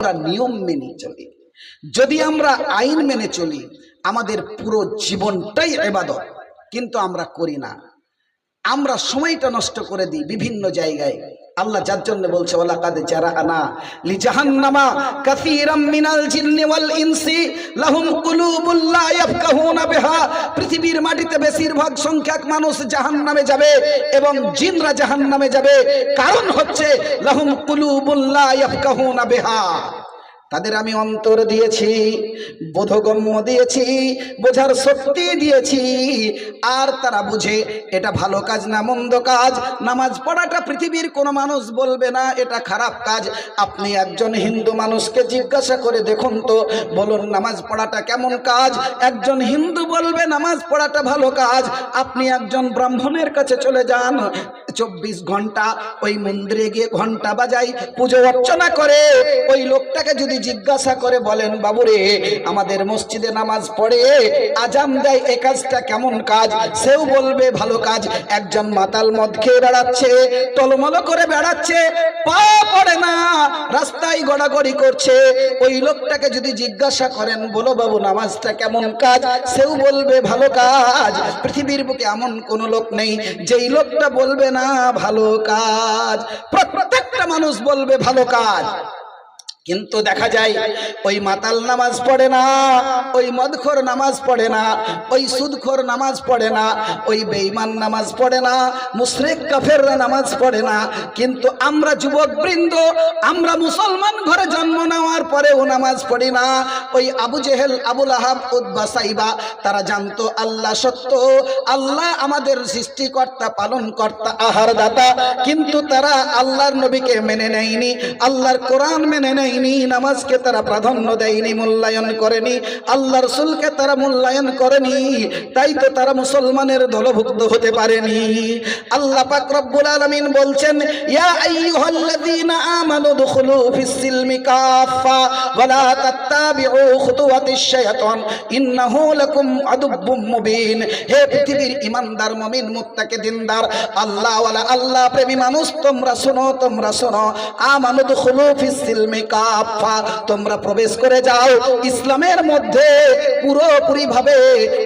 আমরা নিয়ম মেনে চলি। যদি আমরা আইন মেনে চলি, আমাদের পুরো জীবনটাই এবাদত। কিন্তু আমরা করি না। আমরা সময়টা নষ্ট করে দিই বিভিন্ন জায়গায়। আল্লাহ যার জন্য বলছে ওলা কাদে যারা আনা লি জাহান্নামা কাসীরাম মিনাল জিন্নি ওয়াল ইনসি, লাহুম কুলুবুল লা ইয়াফকাহুনা বিহা। পৃথিবীর মাটিতে বেশিরভাগ সংখ্যক মানুষ জাহান্নামে যাবে এবং জিনরা জাহান্নামে যাবে। কারণ হচ্ছে, লাহুম কুলুবুল লা ইয়াফকাহুনা বিহা। তাদের আমি অন্তর দিয়েছি, বোধগম্য দিয়েছি, বোঝার শক্তি দিয়েছি। আর তারা বুঝে এটা ভালো কাজ না মন্দ কাজ। নামাজ পড়াটা পৃথিবীর কোনো মানুষ বলবে না, এটা খারাপ কাজ। আপনি একজন হিন্দু মানুষকে জিজ্ঞাসা করে দেখুন তো, বলুন নামাজ পড়াটা কেমন কাজ? একজন হিন্দু বলবে নামাজ পড়াটা ভালো কাজ। আপনি একজন ব্রাহ্মণের কাছে চলে যান, চব্বিশ ঘণ্টা ওই মন্দিরে গিয়ে ঘণ্টা বাজাই, পুজো অর্চনা করে, ওই লোকটাকে যদি জিজ্ঞাসা করে বলেন, বাবুরে, আমাদের মসজিদে নামাজ পড়ে আজাম দেয়, এ কাজটা কেমন কাজ? সেও বলবে, ভালো কাজ। একজন মাতাল মদ খেয়ে বেড়াচ্ছে, টলমল করে বেড়াচ্ছে, পা পড়ে না, রাস্তায় গড়াগড়ি করছে। ওই লোকটাকে যদি জিজ্ঞাসা করেন, বলো বাবু, নামাজটা কেমন কাজ? সেও বলবে, ভালো কাজ। পৃথিবীর বুকে এমন কোনো লোক নেই, যেই লোকটা বলবে, না, ভালো কাজ। প্রত্যেকটা মানুষ বলবে, ভালো কাজ। কিন্তু দেখা যায়, ওই মাতাল নামাজ পড়ে না, ওই মদখোর নামাজ পড়ে না, ওই সুদখোর নামাজ পড়ে না, ওই বেঈমান নামাজ পড়ে না, মুশরিক কাফেররা নামাজ পড়ে না। কিন্তু আমরা যুবক বৃন্দ আমরা মুসলমান ঘরে জন্ম নেওয়ার পরেও নামাজ পড়ি না। ওই আবু জেহেল আবুল আহাব উদ্বা সাইবা, তারা জানতো আল্লাহ সত্য, আল্লাহ আমাদের সৃষ্টিকর্তা, পালনকর্তা আহার দাতা কিন্তু তারা আল্লাহর নবীকে মেনে নেয়নি, আল্লাহর কোরআন মেনে নেয়নি নামাজকে তারা প্রাধান্য দেয়নি, মূল্যায়ন করেনি আল্লাহ রসুলকে তারা মূল্যায়ন করেনি, তাই তো তারা মুসলমানের দলভুক্ত হতে পারেনি। আল্লাহ পাক রব্বুল আলামিন বলছেন ইমানদার আল্লাহ আল্লাহ প্রেমী মানুষ, তোমরা শোনো তোমরা শোনো, আমানু দুখুলু ফিস তোমরা প্রবেশ করে যাও। ইসলামের মধ্যে পুরোপুরি ভাবে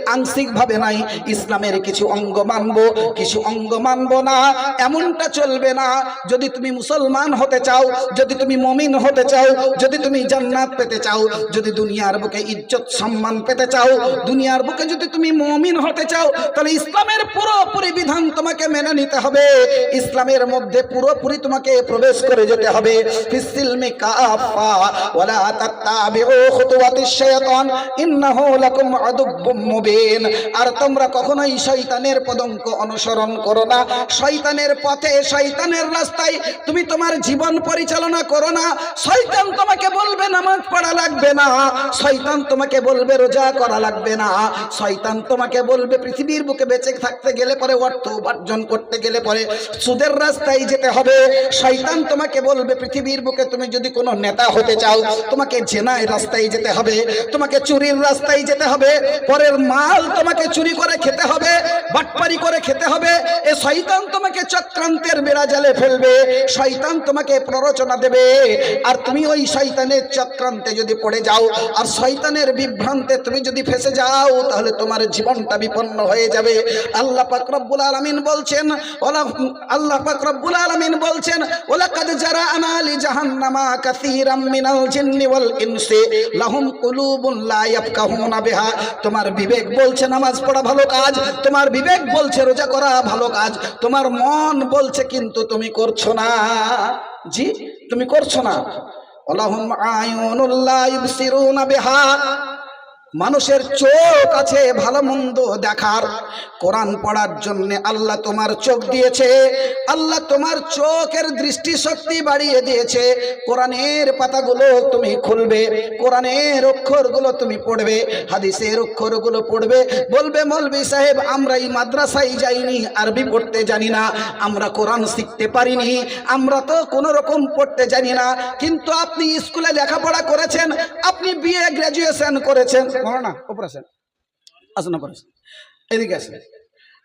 আংশিক ভাবে নাই। ইসলামের কিছু অঙ্গ মানবো, কিছু অঙ্গ মানবো না। এমনটা চলবে না। যদি তুমি মুসলমান হতে চাও, যদি তুমি মমিন হতে চাও, যদি তুমি জান্নাত পেতে চাও, যদি দুনিয়ার বুকে ইজ্জত, সম্মান পেতে চাও, দুনিয়ার বুকে যদি তুমি মমিন হতে চাও, তাহলে ইসলামের পুরোপুরি বিধান তোমাকে মেনে নিতে হবে। ইসলামের মধ্যে পুরোপুরি তোমাকে প্রবেশ করে যেতে হবে। ওয়ালা তাত্তাবিউ খুতুওয়াতিশ শাইতান ইন্নাহু লাকুম আদুব্বুম মুবিন। আর তোমরা কখনোই শয়তানের পদঙ্ক অনুসরণ করো না। শয়তানের পথে, শয়তানের রাস্তায় তুমি তোমার জীবন পরিচালনা করো না। শয়তান তোমাকে বলবে, নামাজ পড়া লাগবে না। শয়তান তোমাকে বলবে, রোজা করা লাগবে না। শয়তান তোমাকে বলবে, পৃথিবীর বুকে বেঁচে থাকতে গেলে পরে অর্থ উপার্জন করতে গেলে পরে সুদের রাস্তায় যেতে হবে। শয়তান তোমাকে বলবে, পৃথিবীর বুকে তুমি যদি কোনো নেতা হতে চাও, তোমাকে জেনায় রাস্তায় যেতে হবে, তোমাকে চুরির রাস্তায় যেতে হবে, পরের মাল তোমাকে চুরি করে খেতে হবে, বাটপারি করে খেতে হবে, এ শয়তান তোমাকে চক্রান্তের বেড়া জালে ফেলবে, শয়তান তোমাকে প্ররোচনা দেবে, আর তুমি ওই শয়তানের চক্রান্তে যদি পড়ে যাও, আর শয়তানের বিভ্রান্তে তুমি যদি ফেসে যাও, তাহলে তোমার জীবনটা বিপন্ন হয়ে যাবে। আল্লাহ পাক রব্বুল আলামিন বলছেন, ওলা আল্লাহ পাক রব্বুল আলামিন বলছেন, ওলাকাদ যারা আনালি জাহান্নামা কাসীরাম মিনাল জিন্নি ওয়াল ইনসি, লাহুম কুলুবুন লা ইয়াফকাহুনা বিহা। তোমার বিবেক বলছে নামাজ পড়া ভালো কাজ, তোমার বিবেক বলছে রোজা করা ভালো কাজ, তোমার মন বলছে কিন্তু তুমি করছ না। জি, তুমি করছ না। ওলাহুম আয়ুনুল্লাহ ইবসিরুনা বিহা। মানুষের চোখ আছে ভালো মন্দ দেখার। কোরআন পড়ার জন্য আল্লাহ তোমার চোখ দিয়েছে, আল্লাহ তোমার চোখের দৃষ্টি শক্তি বাড়িয়ে দিয়েছে। কোরআনের পাতাগুলো তুমি খুলবে, কোরআনের অক্ষরগুলো তুমি পড়বে, হাদিসের অক্ষরগুলো পড়বে। বলবে, মলবি সাহেব, আমরা এই মাদ্রাসায় যাইনি, আরবি পড়তে জানি না। আমরা কোরআন শিখতে পারিনি, আমরা তো কোনো রকম পড়তে জানি না। কিন্তু আপনি স্কুলে লেখাপড়া করেছেন, আপনি বিএ গ্র্যাজুয়েশন করেছেন। না আসেন আসুন অপারেশন এদিকে আসেন।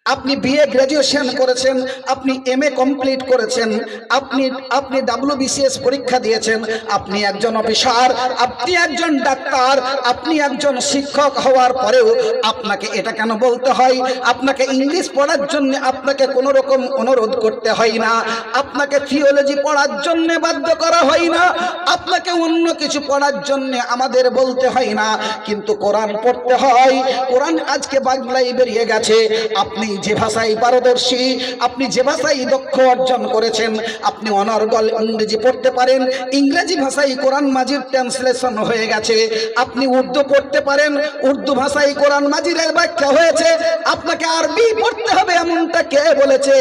আপনি বিএ গ্র্যাজুয়েশন করেছেন, আপনি এম কমপ্লিট করেছেন, আপনি আপনি ডাব্লিউবিসিএস পরীক্ষা দিয়েছেন, আপনি একজন অফিসার, আপনি একজন ডাক্তার, আপনি একজন শিক্ষক হওয়ার পরেও আপনাকে এটা কেন বলতে হয়? আপনাকে ইংলিশ পড়ার জন্য আপনাকে কোনো রকম অনুরোধ করতে হয় না। আপনাকে থিওলজি পড়ার জন্য বাধ্য করা হয় না। আপনাকে অন্য কিছু পড়ার জন্য আমাদের বলতে হয় না। কিন্তু কোরআন পড়তে হয়। কোরআন আজকে বাংলায় বেরিয়ে গেছে। আপনি যে ভাষায় পারদর্শী, আপনি যে ভাষায় দক্ষ অর্জন করেছেন, আপনি অনর্গল ইংরেজি পড়তে পারেন, ইংরেজি ভাষায় কোরআন মাজির ট্রান্সলেশন হয়ে গেছে, আপনি উর্দু পড়তে পারেন, উর্দু ভাষায় কোরআন মাজিরের ব্যাখ্যা হয়েছে, আপনাকে আরবি পড়তে হবে এমনটা কে বলেছে?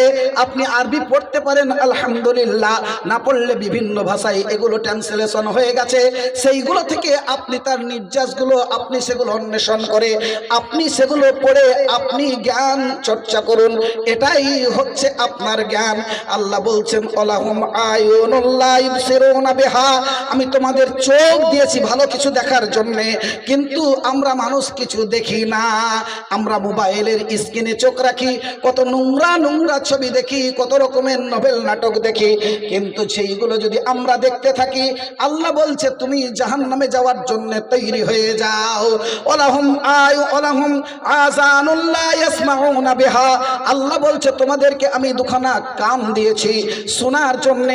আপনি আরবি পড়তে পারেন, আলহামদুলিল্লাহ, না পড়লে বিভিন্ন ভাষায় এগুলো ট্রান্সলেশন হয়ে গেছে, সেইগুলো থেকে আপনি তার নির্যাসগুলো, আপনি সেগুলো অন্বেষণ করে, আপনি সেগুলো পড়ে আপনি জ্ঞান চর্চা করুন। এটাই হচ্ছে আপনার জ্ঞান। আল্লাহ বলছেন, অলাহুম আয়ুনুল্লাহ বিহা। আমি তোমাদের চোখ দিয়েছি ভালো কিছু দেখার জন্যে, কিন্তু আমরা মানুষ কিছু দেখি না। আমরা মোবাইলের স্ক্রিনে চোখ রাখি, কত নোংরা নোংরা ছবি দেখি, কত রকমের নভেল নাটক দেখি। কিন্তু সেইগুলো যদি আমরা দেখতে থাকি, আল্লাহ বলছে, তুমি জাহান নামে যাওয়ার জন্য তৈরি হয়ে যাও। ওলাহুম আয়ু ওলাহুম আজানুল্লাহ ইয়াসমাউনা বিহা আল্লাহ বলছে, তোমাদেরকে আমি দুখানা কাম দিয়েছি। শোনার জন্য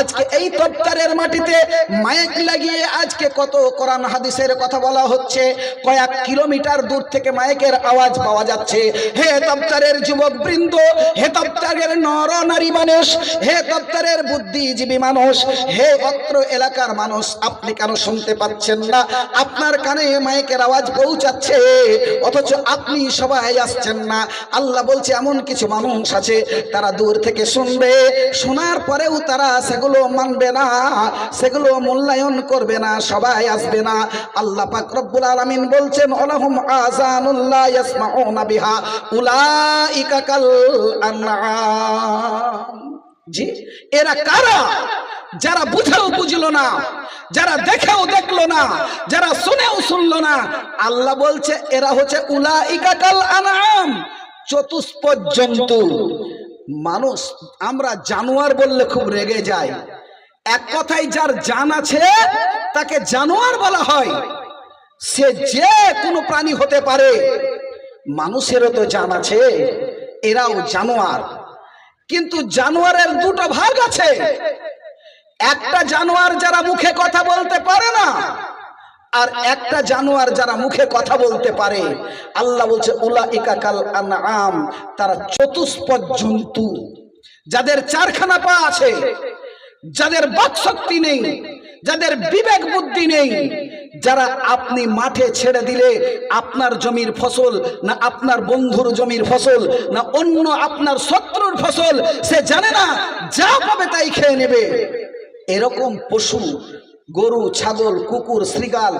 আজকে এই তপ্তারের মাটিতে মাইক লাগিয়ে আজকে কত কোরআন হাদিসের কথা বলা হচ্ছে। কয়েক কিলোমিটার দূর থেকে মাইকের আওয়াজ পাওয়া যাচ্ছে। হে তপ্তারের যুবক বৃন্দ হে তপ্তারের নর নারী মানুষ, হে তপ্তারের বুদ্ধিজীবী মানুষ, হে অত্র এলাকার মানুষ, আপনি কেন শুনতে পাচ্ছেন না? আপনার কানে মাইকের আওয়াজ পৌঁছাচ্ছে, অথচ আপনি সবাই আসছেন না। আল্লাহ বলছে, এমন কিছু মানুষ আছে, তারা দূর থেকে শুনবে। শোনার পরেও তারা সেগুলো মানবে না, সেগুলো মূল্যায়ন করবে না, সবাই আসবে না। আল্লাহ পাক রব্বুল আলামিন বলছেন আলাহুম আজানুল্লাহ ইয়াসমাউনা বিহা, উলাইকা কাল আনআম। জি, এরা কারা? যারা বুঝেও বুঝলো না, যারা দেখেও দেখল না, যারা শুনেও শুনলো না, আল্লাহ বলছে, এরা হচ্ছে উলা ইকাকাল আনাম চতুষ্পদ জন্তু। মানুষ, আমরা জানোয়ার বললে খুব রেগে যাই। এক কথায় যার জান আছে, তাকে জানোয়ার বলা হয়। সে যে কোনো প্রাণী হতে পারে। মানুষেরও তো জান আছে, এরাও জানোয়ার। কিন্তু জানোয়ারের দুটো ভাগ আছে। একটা জানোয়ার যারা মুখে কথা বলতে পারে না আর একটা জানোয়ার যারা মুখে কথা বলতে পারে, আল্লাহ বলছে উলা ইকাকাল আম তারা চতুষ্পদ জন্তু। যাদের চারখানা পা আছে, যাদের বাক শক্তি নেই, যাদের বিবেক বুদ্ধি নেই, যারা আপনি মাঠে ছেড়ে দিলে আপনার জমির ফসল, না আপনার বন্ধুর জমির ফসল, না অন্য আপনার শত্রুর ফসল, সে জানে না, যা পাবে তাই খেয়ে নেবে। এরকম পশু গরু, ছাগল, কুকুর শ্রীগাল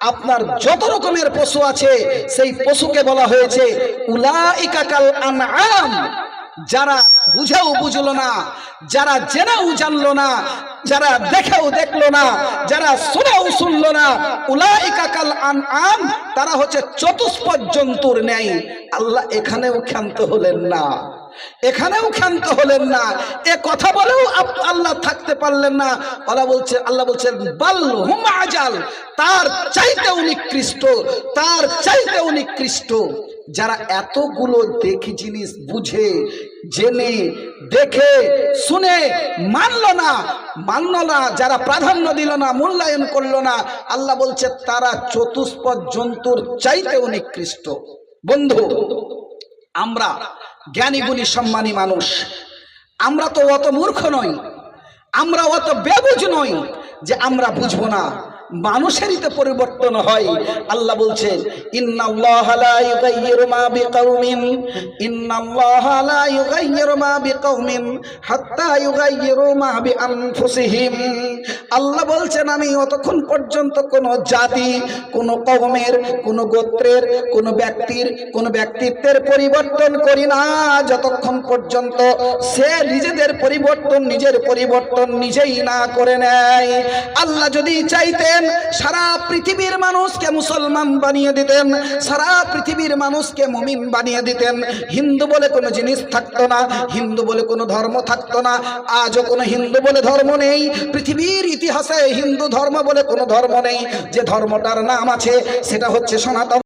আপনার যত রকমের পশু আছে, সেই পশুকে বলা হয়েছে উলাইকাকাল আনআম। যারা বুঝেও বুঝলো না, যারা জেনেও জানলো না, যারা দেখেও দেখল না, যারা শুনেও শুনলো না, উলাইকা কাল আনআম, তারা হচ্ছে চতুষ্পদ জন্তুর ন্যায়। আল্লাহ এখানেও ক্ষান্ত হলেন না। এখানেও ক্ষান্ত হলেন না। এ কথা বলেও আল্লাহ থাকতে পারলেন না। আল্লাহ বলছে, আল্লাহ বলছেন, বাল হুম আজাল, তার চাইতেও নিকৃষ্ট তার চাইতেও নিকৃষ্ট যারা এতগুলো দেখি জিনিস বুঝে, জেনে, দেখে, শুনে, মানল না মানল না, যারা প্রাধান্য দিল না, মূল্যায়ন করল না, আল্লাহ বলছে, তারা চতুষ্পদ জন্তুর চাইতেও নিকৃষ্ট বন্ধু, আমরা জ্ঞানী গুণী সম্মানী মানুষ। আমরা তো অত মূর্খ নই। আমরা অত বেবুজ নই যে আমরা বুঝব না। মানুষেরই তো পরিবর্তন হয়। আল্লাহ বলছেন আল্লাহ বলছেন, আমি অতক্ষণ পর্যন্ত কোন জাতি, কোন কওমের, কোন গোত্রের, কোন ব্যক্তির, কোন ব্যক্তিত্বের পরিবর্তন করি না। যতক্ষণ পর্যন্ত সে নিজেদের পরিবর্তন, নিজের পরিবর্তন নিজেই না করে নেয়। আল্লাহ যদি চাইতেন দিতেন, সারা পৃথিবীর মানুষকে মুসলমান বানিয়ে দিতেন, সারা পৃথিবীর মানুষকে মুমিন বানিয়ে দিতেন। হিন্দু বলে কোনো জিনিস থাকতো না, হিন্দু বলে কোনো ধর্ম থাকতো না, আজও কোনো হিন্দু বলে ধর্ম নেই, পৃথিবীর ইতিহাসে হিন্দু ধর্ম বলে কোনো ধর্ম নেই, যে ধর্মটার নাম আছে, সেটা হচ্ছে সনাতন